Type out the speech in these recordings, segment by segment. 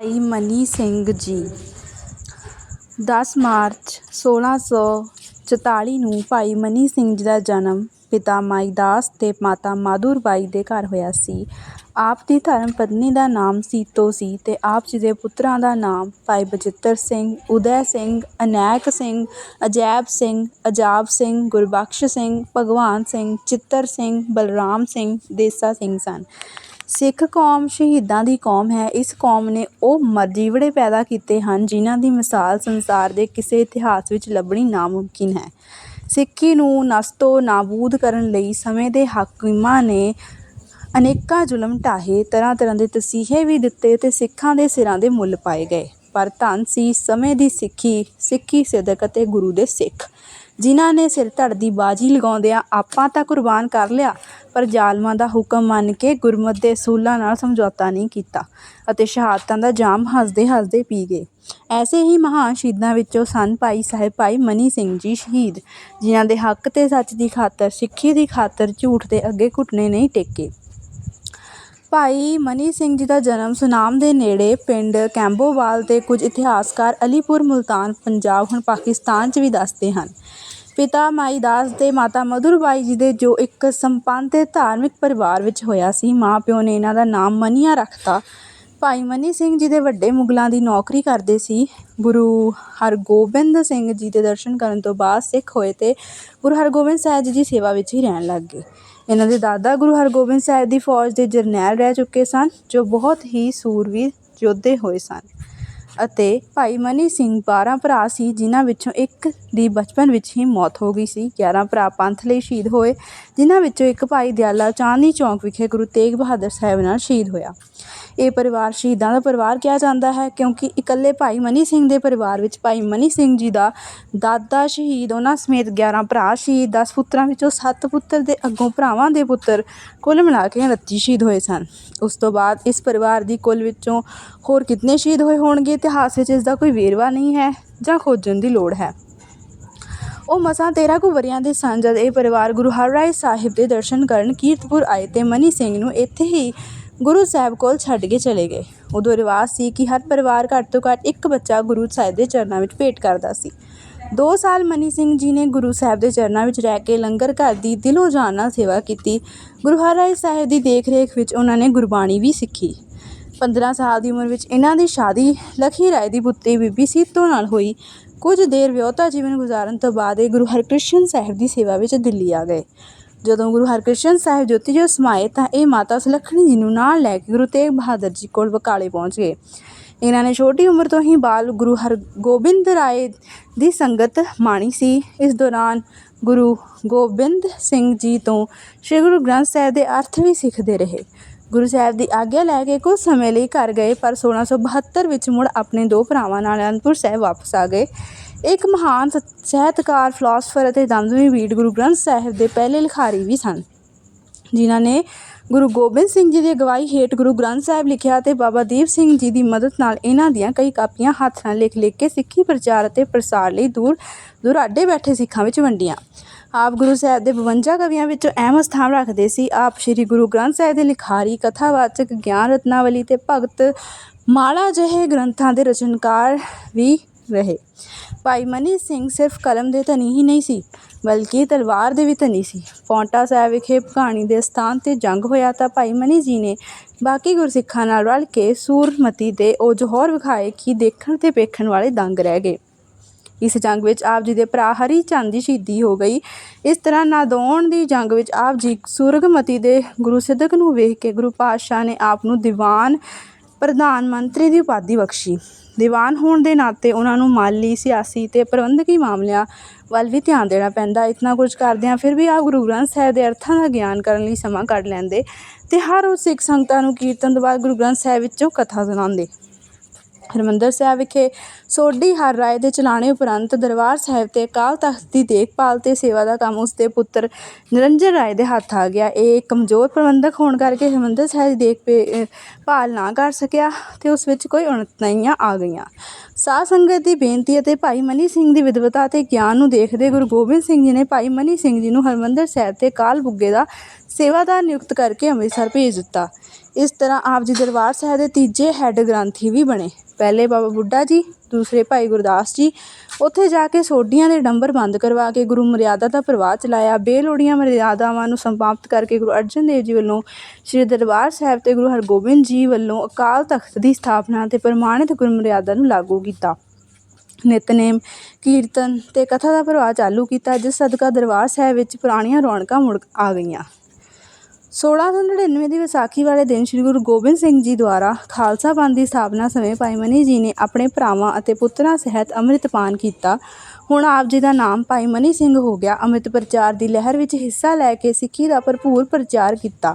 ਭਾਈ ਮਨੀ ਸਿੰਘ ਜੀ। ਦਸ ਮਾਰਚ ਸੋਲ੍ਹਾਂ ਸੌ ਚੁਤਾਲੀ ਨੂੰ ਭਾਈ ਮਨੀ ਸਿੰਘ ਜੀ ਦਾ ਜਨਮ ਪਿਤਾ ਮਾਈ ਦਾਸ ਅਤੇ ਮਾਤਾ ਮਾਧੁਰ ਬਾਈ ਦੇ ਘਰ ਹੋਇਆ ਸੀ। ਆਪ ਦੀ ਧਰਮ ਪਤਨੀ ਦਾ ਨਾਮ ਸੀਤੋ ਸੀ ਅਤੇ ਆਪ ਜੀ ਦੇ ਪੁੱਤਰਾਂ ਦਾ ਨਾਮ ਭਾਈ ਬਚਿੱਤਰ ਸਿੰਘ, ਉਦੈ ਸਿੰਘ, ਅਨੈਕ ਸਿੰਘ, ਅਜੈਬ ਸਿੰਘ, ਅਜਾਬ ਸਿੰਘ, ਗੁਰਬਖਸ਼ ਸਿੰਘ, ਭਗਵਾਨ ਸਿੰਘ, ਚਿੱਤਰ ਸਿੰਘ, ਬਲਰਾਮ ਸਿੰਘ, ਦੇਸਾ ਸਿੰਘ ਸਨ। ਸਿੱਖ ਕੌਮ ਸ਼ਹੀਦਾਂ ਦੀ ਕੌਮ ਹੈ। ਇਸ ਕੌਮ ਨੇ ਉਹ ਮਰਜੀਵੜੇ ਪੈਦਾ ਕੀਤੇ ਹਨ ਜਿਨ੍ਹਾਂ ਦੀ ਮਿਸਾਲ ਸੰਸਾਰ ਦੇ ਕਿਸੇ ਇਤਿਹਾਸ ਵਿੱਚ ਲੱਭਣੀ ਨਾਮੁਮਕਿਨ ਹੈ। ਸਿੱਖੀ ਨੂੰ ਨਸਤੋ ਨਾਬੂਦ ਕਰਨ ਲਈ ਸਮੇਂ ਦੇ ਹਾਕਿਮਾਂ ਨੇ ਅਨੇਕਾਂ ਜ਼ੁਲਮ ਢਾਹੇ ਤਰ੍ਹਾਂ ਤਰ੍ਹਾਂ ਦੇ ਤਸੀਹੇ ਵੀ ਦਿੱਤੇ ਅਤੇ ਸਿੱਖਾਂ ਦੇ ਸਿਰਾਂ ਦੇ ਮੁੱਲ ਪਾਏ ਗਏ। ਪਰ ਧੰਨ ਸੀ ਸਮੇਂ ਦੀ ਸਿੱਖੀ ਸਿੱਖੀ ਸਿਦਕ ਅਤੇ ਗੁਰੂ ਦੇ ਸਿੱਖ। ਜਿਨ੍ਹਾਂ ਨੇ ਸਿਰ ਧੜ ਦੀ ਬਾਜੀ ਲਗਾਉਂਦਿਆਂ ਆਪਾਂ ਤਾਂ ਕੁਰਬਾਨ ਕਰ ਲਿਆ, ਪਰ ਜ਼ਾਲਮਾਂ ਦਾ ਹੁਕਮ ਮੰਨ ਕੇ ਗੁਰਮਤ ਦੇ ਅਸੂਲਾਂ ਨਾਲ ਸਮਝੌਤਾ ਨਹੀਂ ਕੀਤਾ ਅਤੇ ਸ਼ਹਾਦਤਾਂ ਦਾ ਜਾਮ ਹੱਸਦੇ ਹੱਸਦੇ ਪੀ ਗਏ। ਐਸੇ ਹੀ ਮਹਾਨ ਸ਼ਹੀਦਾਂ ਵਿੱਚੋਂ ਸਨ ਭਾਈ ਸਾਹਿਬ ਭਾਈ ਮਨੀ ਸਿੰਘ ਜੀ ਸ਼ਹੀਦ, ਜਿਨ੍ਹਾਂ ਦੇ ਹੱਕ ਤੇ ਸੱਚ ਦੀ ਖਾਤਰ, ਸਿੱਖੀ ਦੀ ਖਾਤਰ ਝੂਠ ਦੇ ਅੱਗੇ ਘੁਟਨੇ ਨਹੀਂ ਟੇਕੇ। ਭਾਈ ਮਨੀ ਸਿੰਘ ਜੀ ਦਾ ਜਨਮ ਸੁਨਾਮ ਦੇ ਨੇੜੇ ਪਿੰਡ ਕੈਂਬੋਵਾਲ ਦੇ ਕੁਝ ਇਤਿਹਾਸਕਾਰ ਅਲੀਪੁਰ ਮੁਲਤਾਨ ਪੰਜਾਬ, ਹੁਣ ਪਾਕਿਸਤਾਨ 'ਚ ਵੀ ਦੱਸਦੇ ਹਨ। ਪਿਤਾ ਮਾਈ ਦਾਸ ਤੇ ਮਾਤਾ ਮਧੁਰਬਾਈ ਜੀ ਦੇ ਜੋ ਇੱਕ ਸੰਪੰਨ ਤੇ ਧਾਰਮਿਕ ਪਰਿਵਾਰ ਵਿੱਚ ਹੋਇਆ ਸੀ, ਮਾਂ ਪਿਓ ਨੇ ਇਹਨਾਂ ਦਾ ਨਾਮ ਮਨੀਆ ਰੱਖਤਾ। ਭਾਈ ਮਨੀ ਸਿੰਘ ਜੀ ਦੇ ਵੱਡੇ ਮੁਗਲਾਂ ਦੀ ਨੌਕਰੀ ਕਰਦੇ ਸੀ। ਗੁਰੂ ਹਰਗੋਬਿੰਦ ਸਿੰਘ ਜੀ ਦੇ ਦਰਸ਼ਨ ਕਰਨ ਤੋਂ ਬਾਅਦ ਸਿੱਖ ਹੋਏ ਤੇ ਗੁਰੂ ਹਰਗੋਬਿੰਦ ਸਾਹਿਬ ਜੀ ਦੀ ਸੇਵਾ ਵਿੱਚ ਹੀ ਰਹਿਣ ਲੱਗ ਗਏ। ਇਹਨਾਂ ਦੇ ਦਾਦਾ ਗੁਰੂ ਹਰਗੋਬਿੰਦ ਸਾਹਿਬ ਦੀ ਫੌਜ ਦੇ ਜਰਨੈਲ ਰਹਿ ਚੁੱਕੇ ਸਨ, ਜੋ ਬਹੁਤ ਹੀ ਸੂਰਵੀਰ ਯੋਧੇ ਹੋਏ ਸਨ। ਅਤੇ ਭਾਈ ਮਨੀ ਸਿੰਘ 12 ਭਰਾ ਸੀ, ਜਿਨ੍ਹਾਂ ਵਿੱਚੋਂ ਇੱਕ ਦੀ ਬਚਪਨ ਵਿੱਚ ਹੀ ਮੌਤ ਹੋ ਗਈ ਸੀ। 11 ਭਰਾ ਪੰਥ ਲਈ ਸ਼ਹੀਦ ਹੋਏ, ਜਿਨ੍ਹਾਂ ਵਿੱਚੋਂ ਇੱਕ ਭਾਈ ਦਿਆਲਾ ਚਾਂਦਨੀ ਚੌਂਕ ਵਿਖੇ ਗੁਰੂ ਤੇਗ ਬਹਾਦਰ ਸਾਹਿਬ ਨਾਲ ਸ਼ਹੀਦ ਹੋਇਆ। ਇਹ ਪਰਿਵਾਰ ਸ਼ਹੀਦਾਂ ਦਾ ਪਰਿਵਾਰ ਕਿਹਾ ਜਾਂਦਾ ਹੈ, ਕਿਉਂਕਿ ਇਕੱਲੇ ਭਾਈ ਮਨੀ ਸਿੰਘ ਦੇ ਪਰਿਵਾਰ ਵਿੱਚ ਭਾਈ ਮਨੀ ਸਿੰਘ ਜੀ ਦਾ ਦਾਦਾ ਸ਼ਹੀਦ, ਉਹਨਾਂ ਸਮੇਤ 11 ਭਰਾ ਸ਼ਹੀਦ 10 ਪੁੱਤਰਾਂ ਵਿੱਚੋਂ 7 ਪੁੱਤਰ ਦੇ ਅੱਗੋਂ ਭਰਾਵਾਂ ਦੇ ਪੁੱਤਰ ਕੁੱਲ ਮਿਲਾ ਕੇ 29 ਸ਼ਹੀਦ ਹੋਏ ਸਨ। ਉਸ ਤੋਂ ਬਾਅਦ ਇਸ ਪਰਿਵਾਰ ਦੀ ਕੁੱਲ ਵਿੱਚੋਂ ਹੋਰ ਕਿੰਨੇ ਸ਼ਹੀਦ ਹੋਏ ਹੋਣਗੇ ਇਤਿਹਾਸ ਵਿੱਚ ਇਸ ਦਾ ਕੋਈ ਵੇਰਵਾ ਨਹੀਂ ਹੈ ਜਾਂ ਖੋਜਣ ਦੀ ਲੋੜ ਹੈ। ਉਹ ਮਸਾਂ 13 ਕੁ ਵਰਿਆਂ ਦੇ ਸਨ ਜਦ ਇਹ ਪਰਿਵਾਰ ਗੁਰੂ ਹਰਰਾਏ ਸਾਹਿਬ ਦੇ ਦਰਸ਼ਨ ਕਰਨ ਕੀਰਤਪੁਰ ਆਏ ਤੇ ਮਨੀ ਸਿੰਘ ਨੂੰ ਇੱਥੇ ਹੀ ਗੁਰੂ ਸਾਹਿਬ ਕੋਲ ਛੱਡ ਕੇ ਚਲੇ ਗਏ। ਉਦੋਂ ਰਿਵਾਜ ਸੀ ਕਿ ਹਰ ਪਰਿਵਾਰ ਘੱਟ ਤੋਂ ਘੱਟ ਇੱਕ ਬੱਚਾ ਗੁਰੂ ਸਾਹਿਬ ਦੇ ਚਰਨਾਂ ਵਿੱਚ ਭੇਟ ਕਰਦਾ ਸੀ। ਦੋ ਸਾਲ ਮਨੀ ਸਿੰਘ ਜੀ ਨੇ ਗੁਰੂ ਸਾਹਿਬ ਦੇ ਚਰਨਾਂ ਵਿੱਚ ਰਹਿ ਕੇ ਲੰਗਰ ਘਰ ਦੀ ਦਿਲੋਂ ਜਾਨ ਨਾਲ ਸੇਵਾ ਕੀਤੀ। ਗੁਰੂ ਹਰਰਾਏ ਸਾਹਿਬ ਦੀ ਦੇਖ-ਰੇਖ ਵਿੱਚ ਉਹਨਾਂ ਨੇ ਗੁਰਬਾਣੀ ਵੀ ਸਿੱਖੀ। 15 ਸਾਲ ਦੀ ਉਮਰ ਵਿੱਚ ਇਹਨਾਂ ਦੀ ਸ਼ਾਦੀ ਲਖੀ ਰਾਏ ਦੀ ਪੁੱਤਰੀ ਬੀਬੀ ਸੀਤੋ ਨਾਲ ਹੋਈ। ਕੁਝ ਦੇਰ ਵਿਆਹੁਤਾ ਜੀਵਨ ਗੁਜ਼ਾਰਨ ਤੋਂ ਬਾਅਦ ਇਹ ਗੁਰੂ ਹਰਕ੍ਰਿਸ਼ਨ ਸਾਹਿਬ ਦੀ ਸੇਵਾ ਵਿੱਚ ਦਿੱਲੀ ਆ ਗਏ। ਜਦੋਂ ਗੁਰੂ ਹਰਕ੍ਰਿਸ਼ਨ ਸਾਹਿਬ ਜੋਤੀ ਜੋ ਸਮਾਏ ਤਾਂ ਇਹ ਮਾਤਾ ਸੁਲੱਖਣੀ ਜੀ ਨੂੰ ਨਾਲ ਲੈ ਕੇ ਗੁਰੂ ਤੇਗ ਬਹਾਦਰ ਜੀ ਕੋਲ ਬਕਾਲੇ ਪਹੁੰਚ ਗਏ। ਇਹਨਾਂ ਨੇ ਛੋਟੀ ਉਮਰ ਤੋਂ ਹੀ ਬਾਲ ਗੁਰੂ ਹਰਗੋਬਿੰਦ ਰਾਏ ਦੀ ਸੰਗਤ ਮਾਣੀ ਸੀ। ਇਸ ਦੌਰਾਨ ਗੁਰੂ ਗੋਬਿੰਦ ਸਿੰਘ ਜੀ ਤੋਂ ਸ੍ਰੀ ਗੁਰੂ ਗ੍ਰੰਥ ਸਾਹਿਬ ਦੇ ਅਰਥ ਵੀ ਸਿੱਖਦੇ ਰਹੇ। ਗੁਰੂ ਸਾਹਿਬ ਦੀ ਆਗਿਆ ਲੈ ਕੇ ਕੁਝ ਸਮੇਂ ਲਈ ਘਰ ਗਏ, ਪਰ 1672 ਵਿੱਚ ਮੁੜ ਆਪਣੇ ਦੋ ਭਰਾਵਾਂ ਨਾਲ ਅਨੰਦਪੁਰ ਸਾਹਿਬ ਵਾਪਸ ਆ ਗਏ। ਇੱਕ ਮਹਾਨ ਸ- ਸਾਹਿਤਕਾਰ ਫਿਲਾਸਫਰ ਅਤੇ ਦਮਦਮੀ ਬੀੜ ਗੁਰੂ ਗ੍ਰੰਥ ਸਾਹਿਬ ਦੇ ਪਹਿਲੇ ਲਿਖਾਰੀ ਵੀ ਸਨ, ਜਿਨ੍ਹਾਂ ਨੇ ਗੁਰੂ ਗੋਬਿੰਦ ਸਿੰਘ ਜੀ ਦੀ ਅਗਵਾਈ ਹੇਠ ਗੁਰੂ ਗ੍ਰੰਥ ਸਾਹਿਬ ਲਿਖਿਆ ਤੇ ਬਾਬਾ ਦੀਪ ਸਿੰਘ ਜੀ ਦੀ ਮਦਦ ਨਾਲ ਇਹਨਾਂ ਦੀਆਂ ਕਈ ਕਾਪੀਆਂ ਹੱਥ ਨਾਲ ਲਿਖ ਲਿਖ ਕੇ ਸਿੱਖੀ ਪ੍ਰਚਾਰ ਅਤੇ ਪ੍ਰਸਾਰ ਲਈ ਦੂਰ, ਦੁਰਾਡੇ ਬੈਠੇ ਸਿੱਖਾਂ ਵਿੱਚ ਵੰਡੀਆਂ। ਆਪ ਗੁਰੂ ਸਾਹਿਬ ਦੇ 52 ਕਵੀਆਂ ਵਿੱਚੋਂ ਅਹਿਮ ਸਥਾਨ ਰੱਖਦੇ ਸੀ। ਆਪ ਸ੍ਰੀ ਗੁਰੂ ਗ੍ਰੰਥ ਸਾਹਿਬ ਦੇ ਲਿਖਾਰੀ, ਕਥਾਵਾਚਕ ਗਿਆਨ ਰਤਨਾਵਲੀ ਤੇ ਭਗਤ ਮਾਲਾ ਜਿਹੇ ਗ੍ਰੰਥਾਂ ਦੇ ਰਚਨਕਾਰ ਵੀ ਰਹੇ। ਭਾਈ ਮਨੀ ਸਿੰਘ ਸਿਰਫ ਕਲਮ ਦੇ ਧਨੀ ਹੀ ਨਹੀਂ ਸੀ, ਬਲਕਿ ਤਲਵਾਰ ਦੇ ਵੀ ਧਨੀ ਸੀ। ਪੌਂਟਾ ਸਾਹਿਬ ਵਿਖੇ ਕਹਾਣੀ ਦੇ ਸਥਾਨ ਤੇ ਜੰਗ ਹੋਇਆ ਤਾਂ ਭਾਈ ਮਨੀ ਜੀ ਨੇ ਬਾਕੀ ਗੁਰਸਿੱਖਾਂ ਨਾਲ ਰਲ ਕੇ ਸੂਰਮਤੀ ਦੇ ਉਹ ਜੋਹਰ ਵਿਖਾਏ ਕਿ ਦੇਖਣ ਤੇ ਵੇਖਣ ਵਾਲੇ ਦੰਗ ਰਹਿ ਗਏ। ਇਸ ਜੰਗ ਵਿੱਚ ਆਪ ਜੀ ਦੇ ਭਰਾ ਹਰੀ ਚੰਦ ਦੀ ਸ਼ਹੀਦੀ ਹੋ ਗਈ। ਇਸ ਤਰ੍ਹਾਂ ਨਾਦੌਣ ਦੀ ਜੰਗ ਵਿੱਚ ਆਪ ਜੀ ਸੁਰਗਮਤੀ ਦੇ ਗੁਰੂ ਸਿੱਧਕ ਨੂੰ ਵੇਖ ਕੇ ਗੁਰੂ ਪਾਤਸ਼ਾਹ ਨੇ ਆਪ ਨੂੰ ਦੀਵਾਨ ਪ੍ਰਧਾਨ ਮੰਤਰੀ ਦੀ ਉਪਾਧੀ ਬਖਸ਼ੀ। ਦੀਵਾਨ ਹੋਣ ਦੇ ਨਾਤੇ ਉਹਨਾਂ ਨੂੰ ਮਾਲੀ, ਸਿਆਸੀ ਤੇ ਪ੍ਰਬੰਧਕੀ ਮਾਮਲਿਆਂ ਵੱਲ ਵੀ ਧਿਆਨ ਦੇਣਾ ਪੈਂਦਾ। ਇਤਨਾ ਕੁਝ ਕਰਦਿਆਂ ਫਿਰ ਵੀ ਆਪ ਗੁਰੂ ਗ੍ਰੰਥ ਸਾਹਿਬ ਦੇ ਅਰਥਾਂ ਦਾ ਗਿਆਨ ਕਰਨ ਲਈ ਸਮਾਂ ਕੱਢ ਲੈਂਦੇ ਤੇ ਹਰ ਉਸ ਸਿੱਖ ਸੰਗਤਾਂ ਨੂੰ ਕੀਰਤਨ ਤੋਂ ਬਾਅਦ ਗੁਰੂ ਗ੍ਰੰਥ ਸਾਹਿਬ ਵਿੱਚੋਂ ਕਥਾ ਸੁਣਾਉਂਦੇ। ਹਰਿਮੰਦਰ ਸਾਹਿਬ ਵਿਖੇ ਸੋਢੀ ਹਰ ਰਾਏ ਦੇ ਚਲਾਣੇ ਉਪਰੰਤ ਦਰਬਾਰ ਸਾਹਿਬ ਤੇ ਅਕਾਲ ਤਖਤ ਦੀ ਦੇਖਭਾਲ ਤੇ ਸੇਵਾ ਦਾ ਕੰਮ ਉਸ ਦੇ ਪੁੱਤਰ ਨਿਰੰਜਨ ਰਾਏ ਦੇ ਹੱਥ ਆ ਗਿਆ। ਇਹ ਕਮਜ਼ੋਰ ਪ੍ਰਬੰਧਕ ਹੋਣ ਕਰਕੇ ਹਰਿਮੰਦਰ ਸਾਹਿਬ ਦੀ ਦੇਖ ਭਾਲ ਨਾ ਕਰ ਸਕਿਆ ਤੇ ਉਸ ਵਿੱਚ ਕੋਈ ਉਣਤਣੀਆਂ ਆ ਗਈਆਂ। ਸਾਧ ਸੰਗਤ ਦੀ ਬੇਨਤੀ ਅਤੇ ਭਾਈ ਮਨੀ ਸਿੰਘ ਦੀ ਵਿਦਵਤਾ ਤੇ ਗਿਆਨ ਨੂੰ ਦੇਖਦੇ ਗੁਰੂ ਗੋਬਿੰਦ ਸਿੰਘ ਜੀ ਨੇ ਭਾਈ ਮਨੀ ਸਿੰਘ ਜੀ ਨੂੰ ਹਰਿਮੰਦਰ ਸਾਹਿਬ ਤੇ ਕਾਲ ਬੁੱਗੇ ਦਾ ਸੇਵਾਦਾਰ ਨਿਯੁਕਤ ਕਰਕੇ ਅੰਮ੍ਰਿਤਸਰ ਭੇਜ ਦਿੱਤਾ। ਇਸ ਤਰ੍ਹਾਂ ਆਪ ਜੀ ਦਰਬਾਰ ਸਾਹਿਬ ਦੇ ਤੀਜੇ ਹੈੱਡ ਗ੍ਰੰਥੀ ਵੀ ਬਣੇ। ਪਹਿਲੇ ਬਾਬਾ ਬੁੱਢਾ ਜੀ, ਦੂਸਰੇ ਭਾਈ ਗੁਰਦਾਸ ਜੀ। ਉੱਥੇ ਜਾ ਕੇ ਸੋਢੀਆਂ ਦੇ ਡੰਬਰ ਬੰਦ ਕਰਵਾ ਕੇ ਗੁਰੂ ਮਰਿਆਦਾ ਦਾ ਪ੍ਰਵਾਹ ਚਲਾਇਆ। ਬੇਲੋੜੀਆਂ ਮਰਿਆਦਾਵਾਂ ਨੂੰ ਸਮਾਪਤ ਕਰਕੇ ਗੁਰੂ ਅਰਜਨ ਦੇਵ ਜੀ ਵੱਲੋਂ ਸ੍ਰੀ ਦਰਬਾਰ ਸਾਹਿਬ ਤੇ ਗੁਰੂ ਹਰਗੋਬਿੰਦ ਜੀ ਵੱਲੋਂ ਅਕਾਲ ਤਖਤ ਦੀ ਸਥਾਪਨਾ ਤੇ ਪ੍ਰਮਾਣਿਤ ਗੁਰੂ ਮਰਿਆਦਾ ਨੂੰ ਲਾਗੂ ਕੀਤਾ। ਨਿਤਨੇਮ, ਕੀਰਤਨ ਤੇ ਕਥਾ ਦਾ ਪ੍ਰਵਾਹ ਚਾਲੂ ਕੀਤਾ, ਜਿਸ ਸਦਕਾ ਦਰਬਾਰ ਸਾਹਿਬ ਵਿੱਚ ਪੁਰਾਣੀਆਂ ਰੌਣਕਾਂ ਮੁੜ ਆ ਗਈਆਂ। 1699 ਦੀ ਵਿਸਾਖੀ ਵਾਲੇ ਦਿਨ ਸ੍ਰੀ ਗੁਰੂ ਗੋਬਿੰਦ ਸਿੰਘ ਜੀ ਦੁਆਰਾ ਖਾਲਸਾ ਪੰਥ ਦੀ ਸਥਾਪਨਾ ਸਮੇਂ ਭਾਈ ਮਨੀ ਜੀ ਨੇ ਆਪਣੇ ਭਰਾਵਾਂ ਅਤੇ ਪੁੱਤਰਾਂ ਸਹਿਤ ਅੰਮ੍ਰਿਤਪਾਨ ਕੀਤਾ। ਹੁਣ ਆਪ ਜੀ ਦਾ ਨਾਮ ਭਾਈ ਮਨੀ ਸਿੰਘ ਹੋ ਗਿਆ। ਅੰਮ੍ਰਿਤ ਪ੍ਰਚਾਰ ਦੀ ਲਹਿਰ ਵਿੱਚ ਹਿੱਸਾ ਲੈ ਕੇ ਸਿੱਖੀ ਦਾ ਭਰਪੂਰ ਪ੍ਰਚਾਰ ਕੀਤਾ।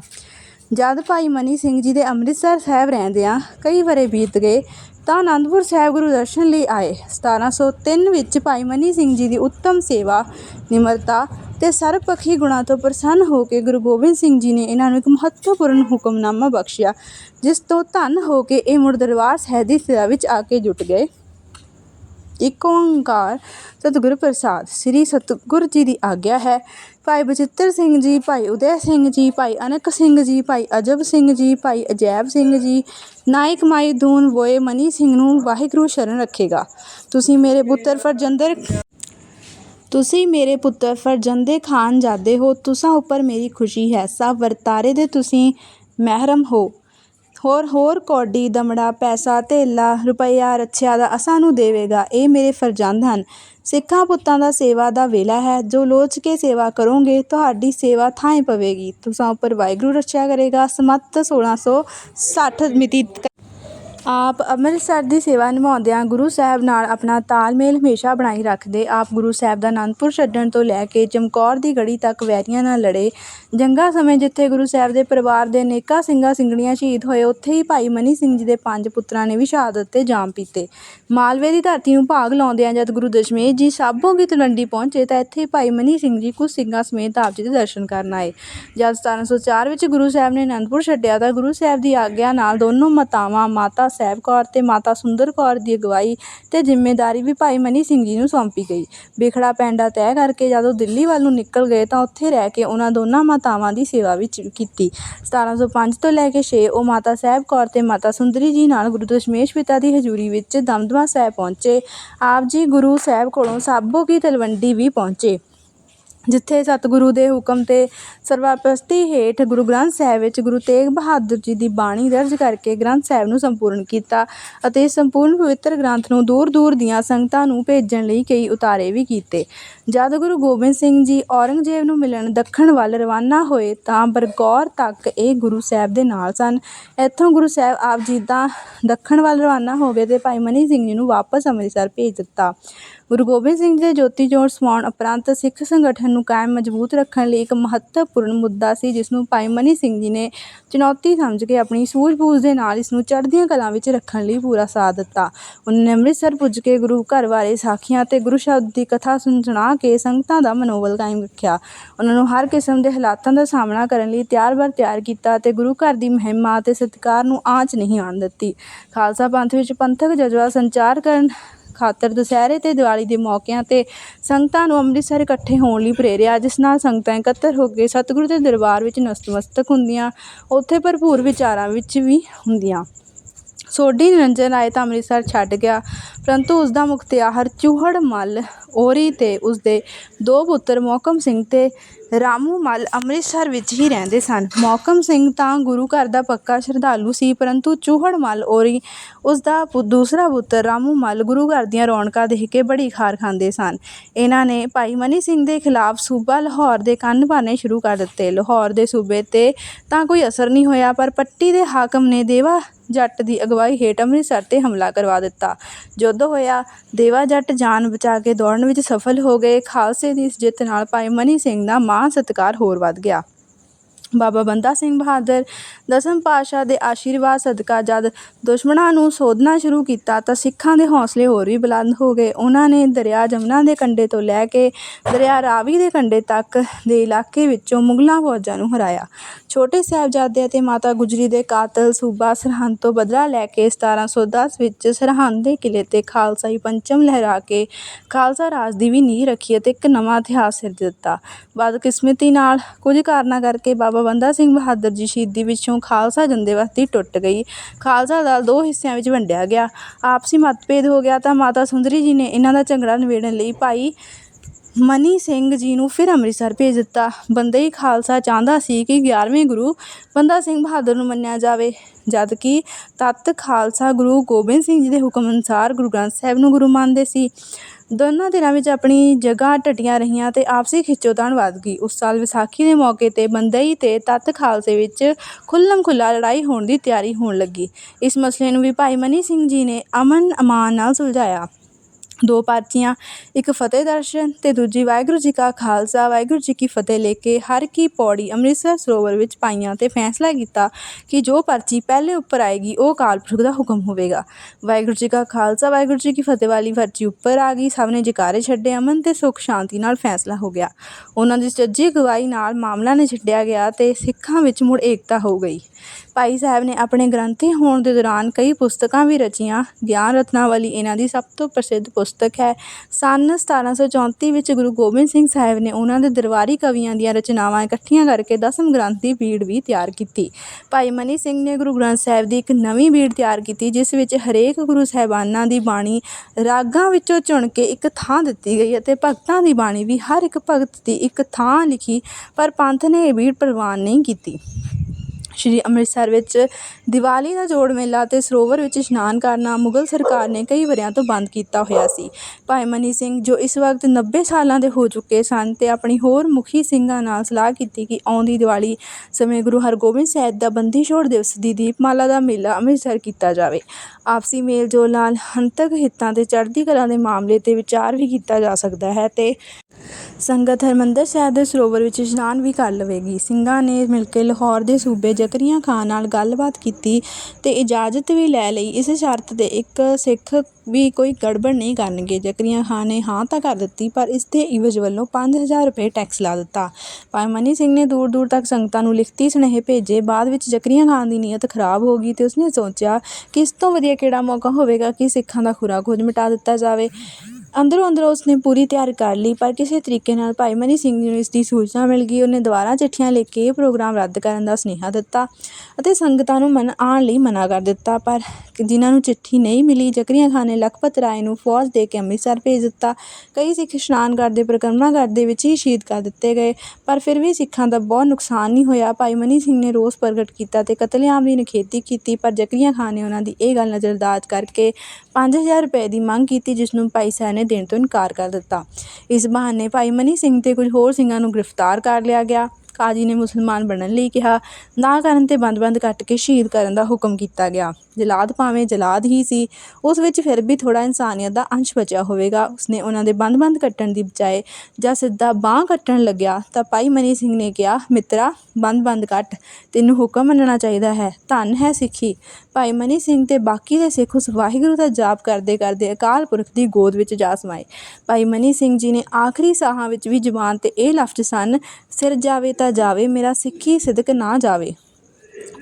ਜਦ ਭਾਈ ਮਨੀ ਸਿੰਘ ਜੀ ਦੇ ਅੰਮ੍ਰਿਤਸਰ ਸਾਹਿਬ ਰਹਿੰਦਿਆਂ ਕਈ ਵਰੇ ਬੀਤ ਗਏ, ਤਾਂ ਆਨੰਦਪੁਰ ਸਾਹਿਬ ਗੁਰੂ ਦਰਸ਼ਨ ਲਈ ਆਏ। 1703 ਵਿੱਚ ਭਾਈ ਮਨੀ ਸਿੰਘ ਜੀ ਦੀ ਉੱਤਮ ਸੇਵਾ, ਨਿਮਰਤਾ ਤੇ ਸਰਬਪੱਖੀ ਗੁਣਾਂ ਤੋਂ ਪ੍ਰਸੰਨ ਹੋ ਕੇ ਗੁਰੂ ਗੋਬਿੰਦ ਸਿੰਘ ਜੀ ਨੇ ਇਹਨਾਂ ਨੂੰ ਇੱਕ ਮਹੱਤਵਪੂਰਨ ਹੁਕਮਨਾਮਾ ਬਖਸ਼ਿਆ, ਜਿਸ ਤੋਂ ਧੰਨ ਹੋ ਕੇ ਇਹ ਮੁੜ ਦਰਬਾਰ ਸਾਹਿਬ ਦੀ ਸੇਵਾ ਵਿੱਚ ਆ ਕੇ ਜੁਟ ਗਏ। ਇੱਕ ਓੰਕਾਰ ਸਤਿਗੁਰ ਪ੍ਰਸਾਦ, ਸ੍ਰੀ ਸਤਿਗੁਰ ਜੀ ਦੀ ਆਗਿਆ ਹੈ। ਭਾਈ ਬਚਿੱਤਰ ਸਿੰਘ ਜੀ, ਭਾਈ ਉਦੈ ਸਿੰਘ ਜੀ, ਭਾਈ ਅਨਕ ਸਿੰਘ ਜੀ, ਭਾਈ ਅਜਬ ਸਿੰਘ ਜੀ, ਭਾਈ ਅਜੈਬ ਸਿੰਘ ਜੀ, ਨਾਇਕ ਮਾਈ ਦੂਨ ਵੋਏ ਮਨੀ ਸਿੰਘ ਨੂੰ ਵਾਹਿਗੁਰੂ ਸ਼ਰਨ ਰੱਖੇਗਾ। ਤੁਸੀਂ ਮੇਰੇ ਪੁੱਤਰ ਫਰਜੰਦਰ ਤੁਸੀਂ ਮੇਰੇ ਪੁੱਤਰ ਫਰਜੰਦੇ ਖਾਨ ਜਾਦੇ ਹੋ, ਤੁਸਾਂ ਉੱਪਰ ਮੇਰੀ ਖੁਸ਼ੀ ਹੈ। ਸਭ ਵਰਤਾਰੇ ਦੇ ਤੁਸੀਂ ਮਹਿਰਮ ਹੋ। ਹੋਰ ਹੋਰ ਕੌਡੀ, ਦਮੜਾ, ਪੈਸਾ, ਧੇਲਾ ਰੁਪਇਆ ਰੱਛਿਆ ਦਾ ਅਸਾਂ ਨੂੰ ਦੇਵੇਗਾ। ਇਹ ਮੇਰੇ ਫਰਜ਼ੰਦ ਹਨ। ਸਿੱਖਾਂ ਪੁੱਤਾਂ ਦਾ ਸੇਵਾ ਦਾ ਵੇਲਾ ਹੈ। ਜੋ ਲੋਚ ਕੇ ਸੇਵਾ ਕਰੋਗੇ, ਤੁਹਾਡੀ ਸੇਵਾ ਥਾਂ ਪਵੇਗੀ। ਤੁਸਾਂ ਉੱਪਰ ਵਾਹਿਗੁਰੂ ਰੱਛਿਆ ਕਰੇਗਾ। ਸਮੱਤ 1660 ਮਿਤੀ ਆਪ ਅੰਮ੍ਰਿਤਸਰ ਦੀ ਸੇਵਾ ਨਿਭਾਉਂਦਿਆਂ ਗੁਰੂ ਸਾਹਿਬ ਨਾਲ ਆਪਣਾ ਤਾਲਮੇਲ ਹਮੇਸ਼ਾ ਬਣਾਈ ਰੱਖਦੇ ਆਪ ਗੁਰੂ ਸਾਹਿਬ ਦਾ ਅਨੰਦਪੁਰ ਛੱਡਣ ਤੋਂ ਲੈ ਕੇ ਚਮਕੌਰ ਦੀ ਗੜੀ ਤੱਕ ਵੈਰੀਆਂ ਨਾਲ ਲੜੇ। ਜੰਗਾਂ ਸਮੇਂ ਜਿੱਥੇ ਗੁਰੂ ਸਾਹਿਬ ਦੇ ਪਰਿਵਾਰ ਦੇ ਅਨੇਕਾਂ ਸਿੰਘਾਂ ਸਿੰਘਣੀਆਂ ਸ਼ਹੀਦ ਹੋਏ, ਉੱਥੇ ਹੀ ਭਾਈ ਮਨੀ ਸਿੰਘ ਜੀ ਦੇ ਪੰਜ ਪੁੱਤਰਾਂ ਨੇ ਵੀ ਸ਼ਹਾਦਤ ਤੇ ਜਾਮ ਪੀਤੇ। ਮਾਲਵੇ ਦੀ ਧਰਤੀ ਨੂੰ ਭਾਗ ਲਾਉਂਦਿਆਂ ਜਦ ਗੁਰੂ ਦਸ਼ਮੇਸ਼ ਜੀ ਸਾਬੋ ਕੀ ਤਲੰਡੀ ਪਹੁੰਚੇ ਤਾਂ ਇੱਥੇ ਭਾਈ ਮਨੀ ਸਿੰਘ ਜੀ ਕੁਝ ਸਿੰਘਾਂ ਸਮੇਤ ਆਪ ਜੀ ਦੇ ਦਰਸ਼ਨ ਕਰਨ ਆਏ। ਜਦ 1704 ਵਿੱਚ ਗੁਰੂ ਸਾਹਿਬ ਨੇ ਅਨੰਦਪੁਰ ਛੱਡਿਆ ਤਾਂ ਗੁਰੂ ਸਾਹਿਬ ਦੀ ਆਗਿਆ ਨਾਲ ਦੋਨੋਂ ਮਾਤਾਵਾਂ, ਮਾਤਾ ਸਾਹਿਬ ਕੌਰ ਤੇ ਮਾਤਾ ਸੁੰਦਰ ਕੌਰ ਦੀ ਅਗਵਾਈ ਤੇ ਜ਼ਿੰਮੇਵਾਰੀ ਵੀ ਭਾਈ ਮਨੀ ਸਿੰਘ ਜੀ ਨੂੰ ਸੌਂਪੀ ਗਈ। ਬਿਖੜਾ ਪੈਂਡਾ ਤੈਅ ਕਰਕੇ ਜਦੋਂ ਦਿੱਲੀ ਵੱਲ ਨੂੰ ਨਿਕਲ ਗਏ ਤਾਂ ਉੱਥੇ ਰਹਿ ਕੇ ਉਹਨਾਂ ਦੋਨਾਂ ਮਾਤਾਵਾਂ ਦੀ ਸੇਵਾ ਵਿੱਚ ਕੀਤੀ। 1705 ਤੋਂ ਲੈ ਕੇ 6 ਉਹ ਮਾਤਾ ਸਾਹਿਬ ਕੌਰ ਤੇ ਮਾਤਾ ਸੁੰਦਰੀ ਜੀ ਨਾਲ ਗੁਰੂ ਦਸ਼ਮੇਸ਼ ਪਿਤਾ ਦੀ ਹਜ਼ੂਰੀ ਵਿੱਚ ਦਮਦਮਾ ਸਾਹਿਬ ਪਹੁੰਚੇ। ਆਪ ਜੀ ਗੁਰੂ ਸਾਹਿਬ ਕੋਲੋਂ ਸਾਬੋ ਕੀ ਤਲਵੰਡੀ ਵੀ ਪਹੁੰਚੇ। ਜਿੱਥੇ ਸਤਿਗੁਰੂ ਦੇ ਹੁਕਮ ਤੇ ਸਰਵਾਪਸਤੀ ਹੇਠ ਗੁਰੂ ਗ੍ਰੰਥ ਸਾਹਿਬ ਵਿੱਚ ਗੁਰੂ ਤੇਗ ਬਹਾਦਰ ਜੀ ਦੀ ਬਾਣੀ ਦਰਜ ਕਰਕੇ ਗ੍ਰੰਥ ਸਾਹਿਬ ਨੂੰ ਸੰਪੂਰਨ ਕੀਤਾ ਅਤੇ ਸੰਪੂਰਨ ਪਵਿੱਤਰ ਗ੍ਰੰਥ ਨੂੰ ਦੂਰ ਦੂਰ ਦੀਆਂ ਸੰਗਤਾਂ ਨੂੰ ਭੇਜਣ ਲਈ ਕਈ ਉਤਾਰੇ ਵੀ ਕੀਤੇ। ਜਦ ਗੁਰੂ ਗੋਬਿੰਦ ਸਿੰਘ ਜੀ ਔਰੰਗਜ਼ੇਬ ਨੂੰ ਮਿਲਣ ਦੱਖਣ ਵੱਲ ਰਵਾਨਾ ਹੋਏ ਤਾਂ ਬਰਗੌਰ ਤੱਕ ਇਹ ਗੁਰੂ ਸਾਹਿਬ ਦੇ ਨਾਲ ਸਨ। ਇੱਥੋਂ ਗੁਰੂ ਸਾਹਿਬ ਆਪ ਜੀ ਦਾ ਦੱਖਣ ਵੱਲ ਰਵਾਨਾ ਹੋ ਗਏ ਤੇ ਭਾਈ ਮਨੀ ਸਿੰਘ ਜੀ ਨੂੰ ਵਾਪਸ ਅੰਮ੍ਰਿਤਸਰ ਭੇਜ ਦਿੱਤਾ। ਗੁਰੂ ਗੋਬਿੰਦ ਸਿੰਘ ਜੀ ਦੇ ਜੋਤੀ ਜੋੜ ਸਮਾਉਣ ਉਪਰੰਤ ਸਿੱਖ ਸੰਗਠਨ ਨੂੰ ਕਾਇਮ ਮਜ਼ਬੂਤ ਰੱਖਣ ਲਈ ਇੱਕ ਮਹੱਤਵਪੂਰਨ ਮੁੱਦਾ ਸੀ, ਜਿਸ ਨੂੰ ਭਾਈ ਮਨੀ ਸਿੰਘ ਜੀ ਨੇ ਚੁਣੌਤੀ ਸਮਝ ਕੇ ਆਪਣੀ ਸੂਝ-ਬੂਝ ਦੇ ਨਾਲ ਇਸ ਨੂੰ ਚੜ੍ਹਦੀਆਂ ਕਲਾਂ ਵਿੱਚ ਰੱਖਣ ਲਈ ਪੂਰਾ ਸਾਥ ਦਿੱਤਾ। ਉਹਨਾਂ ਨੇ ਅੰਮ੍ਰਿਤਸਰ ਪੁੱਜ ਕੇ ਗੁਰੂ ਘਰ ਬਾਰੇ ਸਾਖੀਆਂ ਅਤੇ ਗੁਰੂ ਸ਼ਬਦ ਦੀ ਕਥਾ ਸੁਣ ਸੁਣਾ ਕੇ ਸੰਗਤਾਂ ਦਾ ਮਨੋਬਲ ਕਾਇਮ ਰੱਖਿਆ। ਉਹਨਾਂ ਨੂੰ ਹਰ ਕਿਸਮ ਦੇ ਹਾਲਾਤਾਂ ਦਾ ਸਾਹਮਣਾ ਕਰਨ ਲਈ ਤਿਆਰ-ਬਰ ਤਿਆਰ ਕੀਤਾ ਅਤੇ ਗੁਰੂ ਘਰ ਦੀ ਮਹਿਮਾ ਅਤੇ ਸਤਿਕਾਰ ਨੂੰ ਆਂਚ ਨਹੀਂ ਆਣ ਦਿੱਤੀ। ਖਾਲਸਾ ਪੰਥ ਵਿੱਚ ਪੰਥਕ ਜਜ਼ਬਾ ਸੰਚਾਰ ਕਰਨ ਖਾਤਰ ਦੁਸਹਿਰੇ ਤੇ ਦੀਵਾਲੀ ਦੇ ਮੌਕਿਆਂ ਤੇ ਸੰਗਤਾਂ ਨੂੰ ਅੰਮ੍ਰਿਤਸਰ ਇਕੱਠੇ ਹੋਣ ਲਈ ਪ੍ਰੇਰਿਆ। ਜਿਸ ਨਾਲ ਸੰਗਤਾਂ ਇਕੱਤਰ ਹੋ ਕੇ ਸਤਿਗੁਰੂ ਦੇ ਦਰਬਾਰ ਵਿੱਚ ਨਤਮਸਤਕ ਹੁੰਦੀਆਂ, ਉੱਥੇ ਭਰਪੂਰ ਵਿਚਾਰਾਂ ਵਿੱਚ ਵੀ ਹੁੰਦੀਆਂ। ਸੋਢੀ ਨਿਰੰਜਨ ਰਾਏ ਤਾਂ ਅੰਮ੍ਰਿਤਸਰ ਛੱਡ ਗਿਆ, ਪਰੰਤੂ ਉਸ ਦਾ ਮੁਖਤਿਆਰ ਚੂਹੜ ਮੱਲ ਔਰੀ ਅਤੇ ਉਸ ਦੇ ਦੋ ਪੁੱਤਰ ਮੋਹਕਮ ਸਿੰਘ ਅਤੇ ਰਾਮੂ ਮੱਲ ਅੰਮ੍ਰਿਤਸਰ ਵਿੱਚ ਹੀ ਰਹਿੰਦੇ ਸਨ। ਮੋਹਕਮ ਸਿੰਘ ਤਾਂ ਗੁਰੂ ਘਰ ਦਾ ਪੱਕਾ ਸ਼ਰਧਾਲੂ ਸੀ, ਪਰੰਤੂ ਚੂਹੜ ਮੱਲ ਔਰੀ ਉਸ ਦਾ ਪੁ- ਦੂਸਰਾ ਪੁੱਤਰ ਰਾਮੂ ਮੱਲ ਗੁਰੂ ਘਰ ਦੀਆਂ ਰੌਣਕਾਂ ਦੇਖ ਕੇ ਬੜੀ ਖਾਰ ਖਾਂਦੇ ਸਨ। ਇਹਨਾਂ ਨੇ ਭਾਈ ਮਨੀ ਸਿੰਘ ਦੇ ਖਿਲਾਫ ਸੂਬਾ ਲਾਹੌਰ ਦੇ ਕੰਨ ਭਰਨੇ ਸ਼ੁਰੂ ਕਰ ਦਿੱਤੇ। ਲਾਹੌਰ ਦੇ ਸੂਬੇ ਤੇ ਤਾਂ ਕੋਈ ਅਸਰ ਨਹੀਂ ਹੋਇਆ, ਪਰ ਪੱਟੀ ਦੇ ਹਾਕਮ ਨੇ ਦੇਵਾ ਜੱਟ ਦੀ ਅਗਵਾਈ ਹੇਠ ਅੰਮ੍ਰਿਤਸਰ ਤੇ ਹਮਲਾ ਕਰਵਾ ਦਿੱਤਾ। ਯੁੱਧ ਹੋਇਆ, ਦੇਵਾ ਜੱਟ ਜਾਨ ਬਚਾ ਕੇ ਦੌੜਨ ਵਿੱਚ ਸਫਲ ਹੋ ਗਏ। ਖਾਲਸੇ ਦੀ ਇਸ ਜਿੱਤ ਨਾਲ ਭਾਈ ਮਨੀ ਸਿੰਘ ਦਾ ਮਾਣ ਸਤਿਕਾਰ ਹੋਰ ਵੱਧ ਗਿਆ। ਬਾਬਾ ਬੰਦਾ ਸਿੰਘ ਬਹਾਦਰ ਦਸਮ ਪਾਤਸ਼ਾਹ ਦੇ ਆਸ਼ੀਰਵਾਦ ਸਦਕਾ ਜਦ ਦੁਸ਼ਮਣਾਂ ਨੂੰ ਸੋਧਣਾ ਸ਼ੁਰੂ ਕੀਤਾ ਤਾਂ ਸਿੱਖਾਂ ਦੇ ਹੌਸਲੇ ਹੋਰ ਵੀ ਬੁਲੰਦ ਹੋ ਗਏ। ਉਹਨਾਂ ਨੇ ਦਰਿਆ ਜਮਨਾ ਦੇ ਕੰਢੇ ਤੋਂ ਲੈ ਕੇ ਦਰਿਆ ਰਾਵੀ ਦੇ ਕੰਢੇ ਤੱਕ ਦੇ ਇਲਾਕੇ ਵਿੱਚੋਂ ਮੁਗਲਾਂ ਫੌਜਾਂ ਨੂੰ ਹਰਾਇਆ। ਛੋਟੇ ਸਾਹਿਬਜ਼ਾਦੇ ਅਤੇ ਮਾਤਾ ਗੁਜਰੀ ਦੇ ਕਾਤਲ ਸੂਬਾ ਸਰਹੰਦ ਤੋਂ ਬਦਲਾ ਲੈ ਕੇ 1710 ਵਿੱਚ ਸਰਹੰਦ ਦੇ ਕਿਲੇ ਤੇ ਖਾਲਸਾਈ ਪੰਚਮ ਲਹਿਰਾ ਕੇ ਖਾਲਸਾ ਰਾਜ ਦੀ ਵੀ ਨੀਂਹ ਰੱਖੀ ਅਤੇ ਇੱਕ ਨਵਾਂ ਇਤਿਹਾਸ ਸਿਰਜ ਦਿੱਤਾ। ਬਦਕਿਸਮਤੀ ਨਾਲ ਕੁਝ ਕਾਰਨਾਂ ਕਰਕੇ ਬਾਬਾ ਬੰਦਾ ਸਿੰਘ ਬਹਾਦਰ ਜੀ ਸ਼ਹੀਦੀ ਵਿੱਚੋਂ ਖਾਲਸਾ ਜੰਦੇਬਸਤੀ ਟੁੱਟ ਗਈ। ਖਾਲਸਾ ਦਲ ਦੋ ਹਿੱਸਿਆਂ ਵਿੱਚ ਵੰਡਿਆ ਗਿਆ। ਆਪਸੀ ਮਤਭੇਦ ਹੋ ਗਿਆ ਤਾਂ ਮਾਤਾ ਸੁੰਦਰੀ ਜੀ ਨੇ ਇਹਨਾਂ ਦਾ ਝਗੜਾ ਨਿਬੇੜਨ ਲਈ ਭਾਈ ਮਨੀ ਸਿੰਘ ਜੀ ਨੂੰ ਫਿਰ ਅੰਮ੍ਰਿਤਸਰ ਭੇਜ ਦਿੱਤਾ। ਬੰਦਈ ਖਾਲਸਾ ਚਾਹੁੰਦਾ ਸੀ ਕਿ 11ਵੇਂ ਗੁਰੂ ਬੰਦਾ ਸਿੰਘ ਬਹਾਦਰ ਨੂੰ ਮੰਨਿਆ ਜਾਵੇ ਜਦ ਕਿ ਤਤ ਖਾਲਸਾ ਗੁਰੂ ਗੋਬਿੰਦ ਸਿੰਘ ਜੀ ਦੇ ਹੁਕਮ ਅਨੁਸਾਰ ਗੁਰੂ ਗ੍ਰੰਥ ਸਾਹਿਬ ਨੂੰ ਗੁਰੂ ਮੰਨਦੇ ਸੀ। ਦੋਨਾਂ ਧਿਰਾਂ ਵਿੱਚ ਆਪਣੀ ਜਗ੍ਹਾ ਟੱਟੀਆਂ ਰਹੀਆਂ ਤੇ ਆਪਸੀ ਖਿੱਚੋਤਾਣ ਵੱਧ ਗਈ। ਉਸ ਸਾਲ ਵਿਸਾਖੀ ਦੇ ਮੌਕੇ ਤੇ ਬੰਦਈ ਤੇ ਤਤ ਖਾਲਸੇ ਵਿੱਚ ਖੁੱਲ੍ਹਮ ਖੁੱਲ੍ਹਾ ਲੜਾਈ ਹੋਣ ਦੀ ਤਿਆਰੀ ਹੋਣ ਲੱਗੀ। ਇਸ ਮਸਲੇ ਨੂੰ ਵੀ ਭਾਈ ਮਨੀ ਸਿੰਘ ਜੀ ਨੇ ਅਮਨ ਅਮਾਨ ਨਾਲ ਸੁਲਝਾਇਆ। ਦੋ ਪਰਚੀਆਂ, ਇੱਕ ਫਤਿਹ ਦਰਸ਼ਨ ਅਤੇ ਦੂਜੀ ਵਾਹਿਗੁਰੂ ਜੀ ਕਾ ਖਾਲਸਾ। ਵਾਹਿਗੁਰੂ ਜੀ ਕੀ ਫਤਿਹ ਲੈ ਕੇ ਹਰ ਕੀ ਪੌੜੀ ਅੰਮ੍ਰਿਤਸਰ ਸਰੋਵਰ ਵਿੱਚ ਪਾਈਆਂ ਅਤੇ ਫੈਸਲਾ ਕੀਤਾ ਕਿ ਜੋ ਪਰਚੀ ਪਹਿਲੇ ਉੱਪਰ ਆਏਗੀ, ਉਹ ਅਕਾਲ ਪੁਰਖ ਦਾ ਹੁਕਮ ਹੋਵੇਗਾ। ਵਾਹਿਗੁਰੂ ਜੀ ਕਾ ਖਾਲਸਾ, ਵਾਹਿਗੁਰੂ ਜੀ ਕੀ ਫਤਿਹ ਵਾਲੀ ਪਰਚੀ ਉੱਪਰ ਆ ਗਈ। ਸਭ ਨੇ ਜਕਾਰੇ ਛੱਡੇ, ਅਮਨ ਤੇ ਸੁਖ ਸ਼ਾਂਤੀ ਨਾਲ ਫੈਸਲਾ ਹੋ ਗਿਆ। ਉਹਨਾਂ ਦੀ ਸੱਜੀ ਅਗਵਾਈ ਨਾਲ ਮਾਮਲਾ ਨੇ ਛੱਡਿਆ ਗਿਆ ਤੇ ਸਿੱਖਾਂ ਵਿੱਚ ਮੁੜ ਏਕਤਾ ਹੋ ਗਈ। ਭਾਈ ਸਾਹਿਬ ਨੇ ਆਪਣੇ ਗ੍ਰੰਥੀ ਹੋਣ ਦੇ ਦੌਰਾਨ ਕਈ ਪੁਸਤਕਾਂ ਵੀ ਰਚੀਆਂ। ਗਿਆਨ ਰਤਨਾਵਲੀ ਇਹਨਾਂ ਦੀ ਸਭ ਤੋਂ ਪ੍ਰਸਿੱਧ ਪੁਸਤਕ ਹੈ। ਸੰਨ 1734 ਵਿੱਚ ਗੁਰੂ ਗੋਬਿੰਦ ਸਿੰਘ ਸਾਹਿਬ ਨੇ ਉਹਨਾਂ ਦੇ ਦਰਬਾਰੀ ਕਵੀਆਂ ਦੀਆਂ ਰਚਨਾਵਾਂ ਇਕੱਠੀਆਂ ਕਰਕੇ ਦਸਮ ਗ੍ਰੰਥ ਦੀ ਬੀੜ ਵੀ ਤਿਆਰ ਕੀਤੀ। ਭਾਈ ਮਨੀ ਸਿੰਘ ਨੇ ਗੁਰੂ ਗ੍ਰੰਥ ਸਾਹਿਬ ਦੀ ਇੱਕ ਨਵੀਂ ਬੀੜ ਤਿਆਰ ਕੀਤੀ, ਜਿਸ ਵਿੱਚ ਹਰੇਕ ਗੁਰੂ ਸਾਹਿਬਾਨਾਂ ਦੀ ਬਾਣੀ ਰਾਗਾਂ ਵਿੱਚੋਂ ਚੁਣ ਕੇ ਇੱਕ ਥਾਂ ਦਿੱਤੀ ਗਈ ਅਤੇ ਭਗਤਾਂ ਦੀ ਬਾਣੀ ਵੀ ਹਰ ਇੱਕ ਭਗਤ ਦੀ ਇੱਕ ਥਾਂ ਲਿਖੀ, ਪਰ ਪੰਥ ਨੇ ਇਹ ਬੀੜ ਪ੍ਰਵਾਨ ਨਹੀਂ ਕੀਤੀ। ਸ਼੍ਰੀ ਅੰਮ੍ਰਿਤਸਰ ਵਿੱਚ ਦੀਵਾਲੀ ਦਾ ਜੋੜ ਮੇਲਾ ਅਤੇ ਸਰੋਵਰ ਵਿੱਚ ਇਸ਼ਨਾਨ ਕਰਨਾ ਮੁਗਲ ਸਰਕਾਰ ਨੇ ਕਈ ਵਰ੍ਹਿਆਂ ਤੋਂ ਬੰਦ ਕੀਤਾ ਹੋਇਆ ਸੀ। ਭਾਈ ਮਨੀ ਸਿੰਘ ਜੋ ਇਸ ਵਕਤ 90 ਸਾਲਾਂ ਦੇ ਹੋ ਚੁੱਕੇ ਸਨ ਅਤੇ ਆਪਣੀ ਹੋਰ ਮੁਖੀ ਸਿੰਘਾਂ ਨਾਲ ਸਲਾਹ ਕੀਤੀ ਕਿ ਆਉਂਦੀ ਦੀਵਾਲੀ ਸਮੇਂ ਗੁਰੂ ਹਰਗੋਬਿੰਦ ਸਾਹਿਬ ਦਾ ਬੰਦੀ ਛੋੜ ਦਿਵਸ ਦੀ ਦੀਪਮਾਲਾ ਦਾ ਮੇਲਾ ਅੰਮ੍ਰਿਤਸਰ ਕੀਤਾ ਜਾਵੇ। ਆਪਸੀ ਮੇਲ ਜੋਲ ਨਾਲ ਹੰਤਕ ਹਿੱਤਾਂ ਅਤੇ ਚੜ੍ਹਦੀ ਕਲਾ ਦੇ ਮਾਮਲੇ ਤੇ ਵਿਚਾਰ ਵੀ ਕੀਤਾ ਜਾ ਸਕਦਾ ਹੈ ਅਤੇ ਸੰਗਤ ਹਰਿਮੰਦਰ ਸਾਹਿਬ ਦੇ ਸਰੋਵਰ ਵਿੱਚ ਇਸ਼ਨਾਨ ਵੀ ਕਰ ਲਵੇਗੀ। ਸਿੰਘਾਂ ਨੇ ਮਿਲ ਕੇ ਲਾਹੌਰ ਦੇ ਸੂਬੇ ਜ਼ਕਰੀਆ ਖਾਨ ਨਾਲ ਗੱਲਬਾਤ ਕੀਤੀ ਤੇ ਇਜਾਜ਼ਤ ਵੀ ਲੈ ਲਈ। ਇਸ ਸ਼ਰਤ ਤੇ ਇੱਕ ਸਿੱਖ ਵੀ ਕੋਈ ਗੜਬੜ ਨਹੀਂ ਕਰਨਗੇ। ਜ਼ਕਰੀਆ ਖਾਨ ਨੇ ਹਾਂ ਤਾਂ ਕਰ ਦਿੱਤੀ, ਪਰ ਇਸ ਦੇ ਇਵਜ਼ ਵੱਲੋਂ 5000 ਰੁਪਏ ਟੈਕਸ ਲਾ ਦਿੱਤਾ। ਭਾਈ ਮਨੀ ਸਿੰਘ ਨੇ ਦੂਰ ਦੂਰ ਤੱਕ ਸੰਗਤਾਂ ਨੂੰ ਲਿਖਤੀ ਸੁਨੇਹੇ ਭੇਜੇ। ਬਾਅਦ ਵਿੱਚ ਜ਼ਕਰੀਆ ਖਾਨ ਦੀ ਨੀਅਤ ਖਰਾਬ ਹੋ ਗਈ ਤੇ ਉਸਨੇ ਸੋਚਿਆ ਕਿ ਇਸ ਤੋਂ ਵਧੀਆ ਕਿਹੜਾ ਮੌਕਾ ਹੋਵੇਗਾ ਕਿ ਸਿੱਖਾਂ ਦਾ ਖੁਰਾ ਖੋਜ ਮਿਟਾ ਦਿੱਤਾ ਜਾਵੇ। ਅੰਦਰੋਂ ਅੰਦਰੋਂ ਉਸਨੇ ਪੂਰੀ ਤਿਆਰੀ ਕਰ ਲਈ, ਪਰ ਕਿਸੇ ਤਰੀਕੇ ਨਾਲ ਭਾਈ ਮਨੀ ਸਿੰਘ ਜੀ ਨੂੰ ਇਸ ਦੀ ਸੂਚਨਾ ਮਿਲ ਗਈ। ਉਹਨੇ ਦੁਬਾਰਾ ਚਿੱਠੀਆਂ ਲਿਖ ਕੇ ਇਹ ਪ੍ਰੋਗਰਾਮ ਰੱਦ ਕਰਨ ਦਾ ਸੁਨੇਹਾ ਦਿੱਤਾ ਅਤੇ ਸੰਗਤਾਂ ਨੂੰ ਮਨ ਆਉਣ ਲਈ ਮਨਾ ਕਰ ਦਿੱਤਾ। ਪਰ ਜਿਨ੍ਹਾਂ ਨੂੰ ਚਿੱਠੀ ਨਹੀਂ ਮਿਲੀ, ਜ਼ਕਰੀਆ ਖਾਨ ਨੇ ਲਖਪਤ ਰਾਏ ਨੂੰ ਫੌਜ ਦੇ ਕੇ ਅੰਮ੍ਰਿਤਸਰ ਭੇਜ ਦਿੱਤਾ। ਕਈ ਸਿੱਖ ਇਸ਼ਨਾਨ ਕਰਦੇ ਪਰਿਕਰਮਾ ਕਰਦੇ ਵਿੱਚ ਹੀ ਸ਼ਹੀਦ ਕਰ ਦਿੱਤੇ ਗਏ, ਪਰ ਫਿਰ ਵੀ ਸਿੱਖਾਂ ਦਾ ਬਹੁਤ ਨੁਕਸਾਨ ਨਹੀਂ ਹੋਇਆ। ਭਾਈ ਮਨੀ ਸਿੰਘ ਨੇ ਰੋਸ ਪ੍ਰਗਟ ਕੀਤਾ ਤੇ ਕਤਲੇਆਮ ਦੀ ਨਿਖੇਧੀ ਕੀਤੀ, ਪਰ ਜ਼ਕਰੀਆ ਖਾਨ ਨੇ ਉਹਨਾਂ ਦੀ ਇਹ ਗੱਲ ਨਜ਼ਰਅੰਦਾਜ਼ ਕਰਕੇ 5000 ਰੁਪਏ ਦੀ ਮੰਗ ਕੀਤੀ, ਜਿਸ ਨੂੰ ਭਾਈ ਸਾਹਿਬ ਨੇ ਦੇਣ ਤੋਂ ਇਨਕਾਰ ਕਰ ਦਿੱਤਾ। ਇਸ ਬਹਾਨੇ ਭਾਈ ਮਨੀ ਸਿੰਘ ਤੇ ਕੁਝ ਹੋਰ ਸਿੰਘਾਂ ਨੂੰ ਗ੍ਰਿਫਤਾਰ ਕਰ ਲਿਆ ਗਿਆ। ਕਾਜੀ ਨੇ ਮੁਸਲਮਾਨ ਬਣਨ ਲਈ ਕਿਹਾ। ਨਾ ਕਰਨ ਤੇ ਬੰਦ-ਬੰਦ ਕੱਟ ਕੇ ਸ਼ਹੀਦ ਕਰਨ ਦਾ ਹੁਕਮ ਕੀਤਾ ਗਿਆ। ਜਲਾਦ ਭਾਵੇਂ ਜਲਾਦ ਹੀ ਸੀ, ਉਸ ਵਿੱਚ ਫਿਰ ਵੀ ਥੋੜਾ ਇਨਸਾਨੀਅਤ ਦਾ ਅੰਸ਼ ਬਚਿਆ ਹੋਵੇਗਾ। ਉਸਨੇ ਉਹਨਾਂ ਦੇ ਬੰਦ-ਬੰਦ ਕੱਟਣ ਦੀ ਬਜਾਏ ਜਾਂ ਸਿੱਧਾ ਬਾਹ ਕੱਟਣ ਲੱਗਿਆ ਤਾਂ ਭਾਈ ਮਨੀ ਸਿੰਘ ਨੇ ਕਿਹਾ, ਮਿੱਤਰਾ, ਬੰਦ-ਬੰਦ ਕੱਟ। ਤੈਨੂੰ ਹੁਕਮ ਮੰਨਣਾ ਚਾਹੀਦਾ ਹੈ। ਧੰਨ ਹੈ ਸਿੱਖੀ। ਭਾਈ ਮਨੀ ਸਿੰਘ ਤੇ ਬਾਕੀ ਦੇ ਸਿੱਖ ਉਸ ਵਾਹਿਗੁਰੂ ਦਾ ਜਾਪ ਕਰਦੇ ਕਰਦੇ ਅਕਾਲ ਪੁਰਖ ਦੀ ਗੋਦ ਵਿੱਚ ਜਾ ਸਮਾਏ। ਭਾਈ ਮਨੀ ਸਿੰਘ ਜੀ ਨੇ ਆਖਰੀ ਸਾਹਾਂ ਵਿੱਚ ਵੀ ਜ਼ੁਬਾਨ ਤੇ ਇਹ ਲਫ਼ਜ਼ ਸਨ, ਸਿਰ ਜਾਵੇ ਤਾਂ ਜਾਵੇ ਮੇਰਾ ਸਿੱਖੀ ਸਿਦਕ ਨਾ ਜਾਵੇ।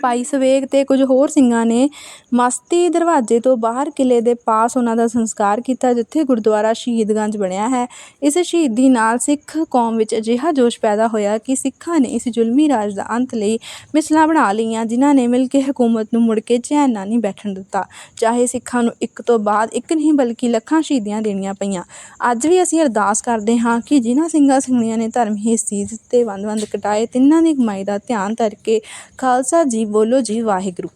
ਭਾਈ ਸਵੇਗ ਤੇ ਕੁਝ ਹੋਰ ਸਿੰਘਾਂ ਨੇ ਮਸਤੀ ਦਰਵਾਜ਼ੇ ਤੋਂ ਬਾਹਰ ਕਿਲੇ ਦੇ ਪਾਸ ਉਹਨਾਂ ਦਾ ਸੰਸਕਾਰ ਕੀਤਾ, ਜਿੱਥੇ ਗੁਰਦੁਆਰਾ ਸ਼ਹੀਦਗੰਜ ਬਣਿਆ ਹੈ। ਇਸ ਸ਼ਹੀਦੀ ਨਾਲ ਸਿੱਖ ਕੌਮ ਵਿੱਚ ਅਜਿਹਾ ਜੋਸ਼ ਪੈਦਾ ਹੋਇਆ ਕਿ ਸਿੱਖਾਂ ਨੇ ਇਸ ਜ਼ੁਲਮੀ ਰਾਜ ਦਾ ਅੰਤ ਲਈ ਮਿਸਲਾਂ ਬਣਾ ਲਈਆਂ, ਜਿਨ੍ਹਾਂ ਨੇ ਮਿਲ ਕੇ ਹਕੂਮਤ ਨੂੰ ਮੁੜ ਕੇ ਚੈਨ ਨਾਲ ਨਹੀਂ ਬੈਠਣ ਦਿੱਤਾ। ਚਾਹੇ ਸਿੱਖਾਂ ਨੂੰ ਇੱਕ ਤੋਂ ਬਾਅਦ ਇੱਕ ਨਹੀਂ, ਬਲਕਿ ਲੱਖਾਂ ਸ਼ਹੀਦੀਆਂ ਦੇਣੀਆਂ ਪਈਆਂ। ਅੱਜ ਵੀ ਅਸੀਂ ਅਰਦਾਸ ਕਰਦੇ ਹਾਂ ਕਿ ਜਿਨ੍ਹਾਂ ਸਿੰਘਾਂ, ਸਿੰਘਣੀਆਂ ਨੇ ਧਰਮ ਹਿੱਸੀ ਤੇ ਵੰਦ-ਵੰਦ ਕਟਾਏ, ਤਿੰਨਾਂ ਦੀ ਕਮਾਈ ਦਾ ਧਿਆਨ ਧਰ ਕੇ ਖਾਲਸਾ ਜੀ ਬੋਲੋ ਜੀ ਵਾਹਿਗੁਰੂ।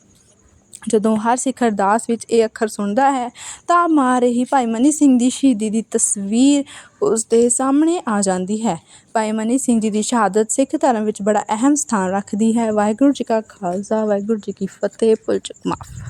ਜਦੋਂ ਹਰ ਸਿੱਖ ਅਰਦਾਸ ਵਿੱਚ ਇਹ ਅੱਖਰ ਸੁਣਦਾ ਹੈ, ਤਾਂ ਮਾਂ ਰਹੀ ਭਾਈ ਮਨੀ ਸਿੰਘ ਦੀ ਸ਼ਹੀਦੀ ਦੀ ਤਸਵੀਰ ਉਸ ਦੇ ਸਾਹਮਣੇ ਆ ਜਾਂਦੀ ਹੈ। ਭਾਈ ਮਨੀ ਸਿੰਘ ਜੀ ਦੀ ਸ਼ਹਾਦਤ ਸਿੱਖ ਧਰਮ ਵਿੱਚ ਬੜਾ ਅਹਿਮ ਸਥਾਨ ਰੱਖਦੀ ਹੈ। ਵਾਹਿਗੁਰੂ ਜੀ ਕਾ ਖਾਲਸਾ, ਵਾਹਿਗੁਰੂ ਜੀ ਕੀ ਫਤਿਹ, ਭੁੱਲ ਚੁੱਕ ਮਾਫ।